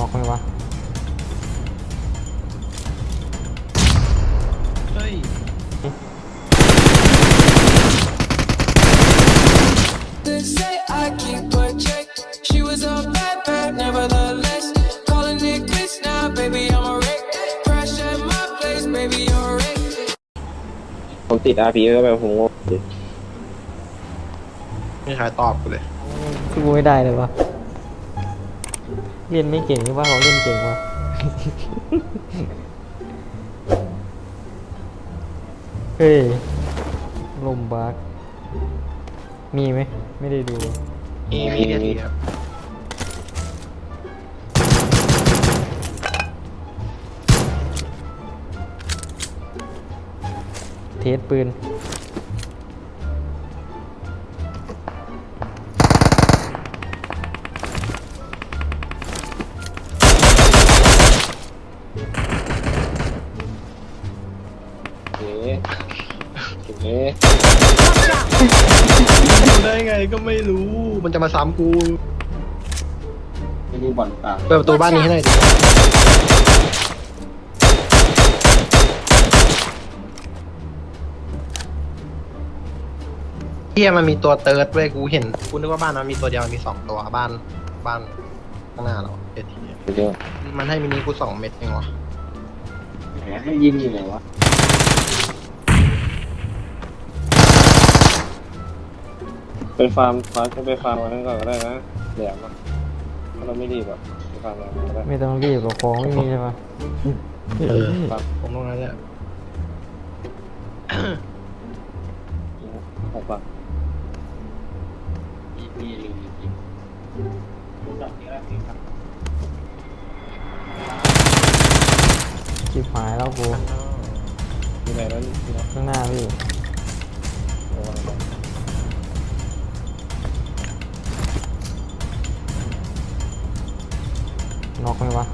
น็อกไหมวะ เฮ้ย They say I keep a check. She was a bad bad, nevertheless. Calling it quits now, baby, I'm a wreck. Crash at my place, baby, you're a wreck. ผมติด RP ก็แบบผมงงดิไม่มีใครตอบกูเลยสู้ไม่ได้เลยวะ เล่นไม่เก่งหรือว่าเขาเล่นเก่งวะเฮ้ย ลมบักมีไหม ไม่ได้ดู มีมีเดียทีครับเทสปืน ก็ไม่รู้ มันจะมาซ้ำกูไม่รู้บ่อนตาเปิดประตูบ้านนี้ให้หน่อยดิเฮียมันมีตัวเติร์ดเว้ยกูเห็น กูนึกว่าบ้านมันมีตัวเดียวมันมีสองตัวบ้านบ้านข้างหน้าเราเอทีเดี๋ยวมันให้มินิกูสองเม็ดเองวะแหมให้ยิงอยู่ไหนวะ ไปฟาร์มฟาร์มจะไปฟาร์มวันนั้นก่อนก็ได้นะแหลมอะถ้าเราไม่รีบอะไปฟาร์มแหลมก็ได้ไม่ต้องรีบหรอกของไม่มีใช่ปะเออฟาร์มผมตรงนั้นแหละหกบาทชิบหายแล้วกูอยู่ไหนแล้วนี่นะข้างหน้าพี่ น็อกไหมวะ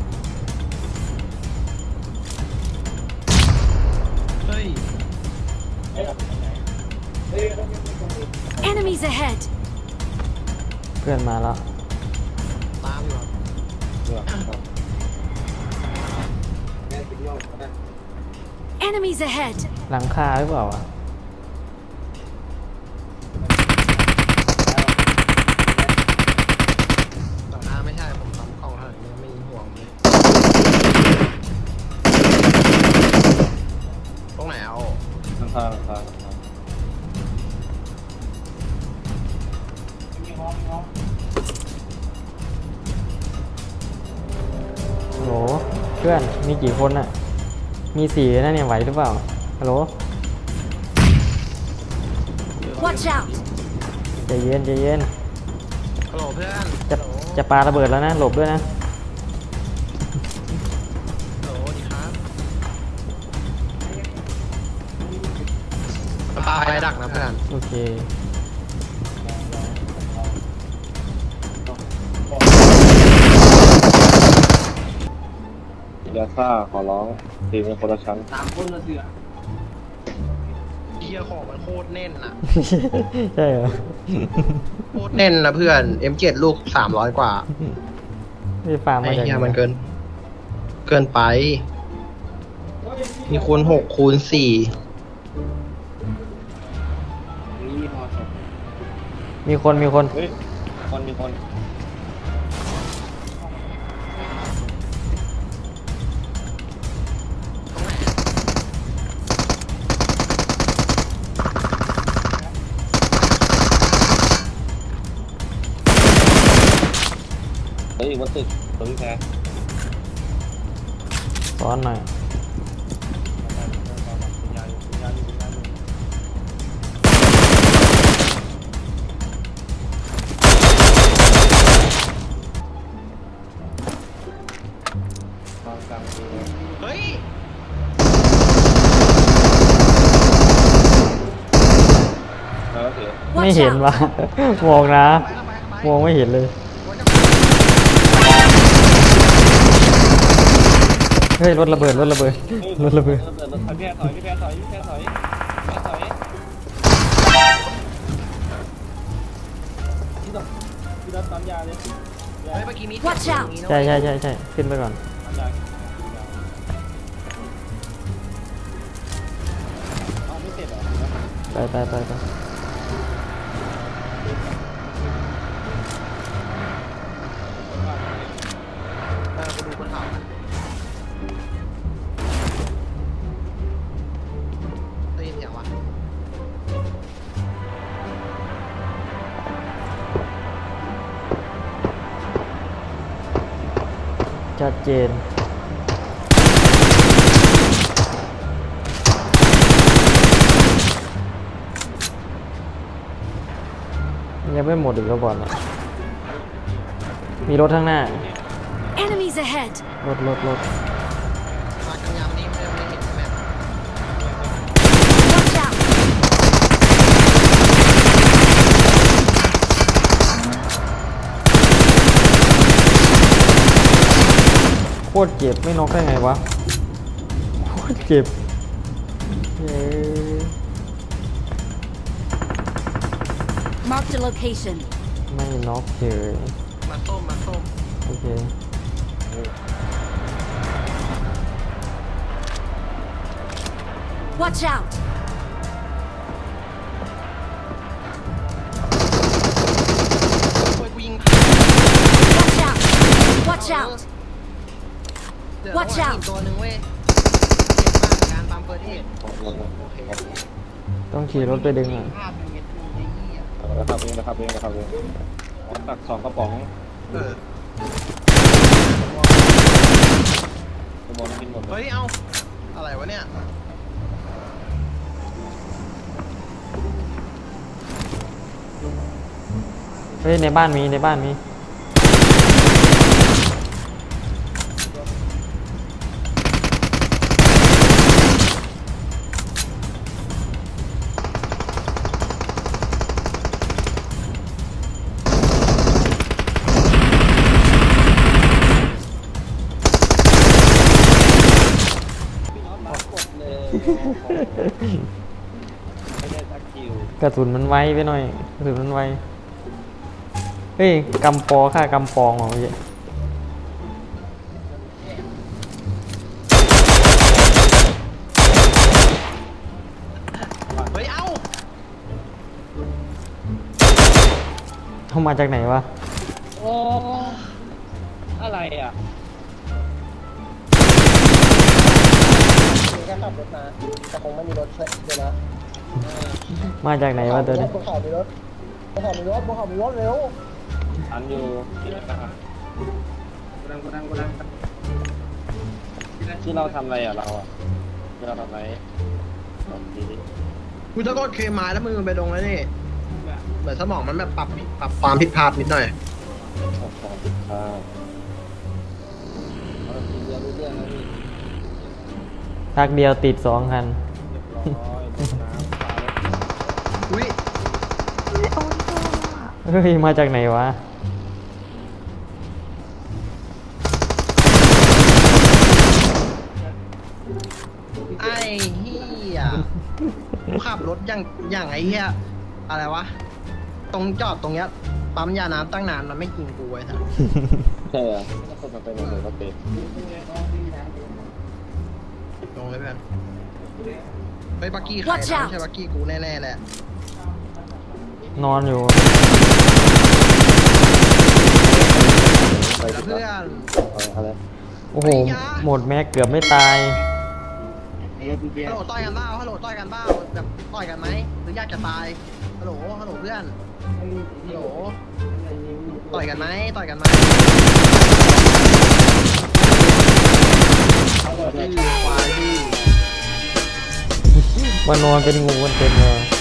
เฮ้ย Enemies ahead! เพื่อนมาแล้ว ตามอยู่ครับเลือกครับ Enemies ahead! หลังคาหรือเปล่าอะ โหลเพื่อนมีกี่คนอะมีสี่นะเนี่ยไหวหรือเปล่าฮัลโหล Watch out! ใจเย็นใจเย็นฮัลโหลเพื่อนจะฮัลโหลจะปาระเบิดแล้วนะหลบด้วยนะฮัลโหลสวัสดีครับมันปาไฟดักนะเพื่อนโอเค ยาซ่าขอร้องทีมเป็นคนละชั้นเฮียของมันโคตรแน่นอะใช่เหรอโคตรแน่นนะเพื่อน M7 ลูกสามร้อยกว่าไม่ฟาร์มไอ้มาจากเฮียไหมันเกิน เกินไป มีคูณหกคูณสี่มีคนมีคนเฮ้ยคนมีคน เฮ้ยวัดตึกตัวพี่แพ้ซ้อนหน่อยวางกลางมือเฮ้ยแล้วก็เสียไม่ Watch เห็น out! วะ มองนะ มองไม่เห็นเลย เฮ้ยรถระเบิดรถระเบิดรถระเบิดรถพี่แพ้ถอยพี่แพ้ถอยพี่แพ้ถอยพี่แพ้ถอยพี่ต้องพี่ต้องปั๊มยาเลยเฮ้ยเมื่อกี้มี Watch out ใช่ใช่ใช่ใช่ขึ้นไปก่อนมาจากเอาไม่เสร็จเหรอไปไปไปไป ชัดเจนยังไม่หมดอีกแล้วบอลอะมีรถข้างหน้า Enemies ahead! รถรถรถ มากันยามนี้ไม่ได้ไม่ได้เห็นใช่ไหม Watch out! โค ตรเจ็บไม่น็อกได้ไงวะโคตรเจ็บเย้ Marked a location. ไม่น็อกเฉยมาส้มมาส้มโอเค Watch out! โอ้ยกูยิง Watch out! Watch out! เดี๋ยว Watch ระหว่าง out อีกตัวหนึ่งเว้ยเจ็บมากการปั๊มเปิดเหตุโอเคต้องขี่รถไปดึงอะภาพอยู่เย็ดไอ้เหี้ยนะครับเองนะครับเองนะครับเองตักสองกระป๋องเออกระบอกกินหมดเลยเฮ้ยเอาอะไรวะเนี่ยเฮ้ยในบ้านมีในบ้านมี ไม่ได้สักคิวกระสุนมันไวไปหน่อยกระสุนมันไวเฮ้ยกำปอค่ากำปองเหรอเมื่อกี้เฮ้ย เอาเข้ามาจากไหนวะ โอ้ อะไรอะ แค่ขับรถมาแต่คงไม่มีรถเดี๋ยวนะมาจากไหนวะตัวนี้บนเขามีรถบนเขามีรถบนเขามีรถเร็วอันอยู่ที่นั่นนะครับกูดังกูดังกูดังที่เราทำอะไรอะเราอะที่เราทำอะไรบอกดีดิกูจะกดเคมายแล้วมือมันไปลงแล้วนี่เหมือนสมองมันแบบปรับปรับความผิดพลาดนิดหน่อยขอบของผิดพลาดเอาทีเดียวรู้เรื่องแล้วพี่ ทักเดียวติดสองคันเรียบร้อยลงน้ำปลาแล้วอุ้ยเฮ้ย มาจากไหนวะ ไอ้เหี้ยกูขับรถอย่างอย่างไอ้เหี้ยอะไรวะ ตรงจอดตรงเนี้ย ปั๊มยาน้ำตั้งนานมันไม่กินกูไว้สัส ใช่เหรอถ้าคนมันเป็นเหมือนก็เป็น ลงเลยเพื่อนไปบักกี้ใคร Watch นะ out ไม่ใช่บักกี้กูแน่ๆแหละนอนอยู่ ไปแล้วดีกเพื่อว่านเอาอะไรโอ้โหไอ้ยาหมดแม็กเกือบไม่ตายฮัลโหลต่อยกันบ้าฮัลโหลต่อยกันบ้าแบบต่อยกันไหมหรืออยากจะตายฮัลโหลฮัลโหลเพื่อนฮัลโหลต่อยกันไหมต่อยกันไหมดื้อควายดื้อ มานอนเป็นงูกันเต็มเลย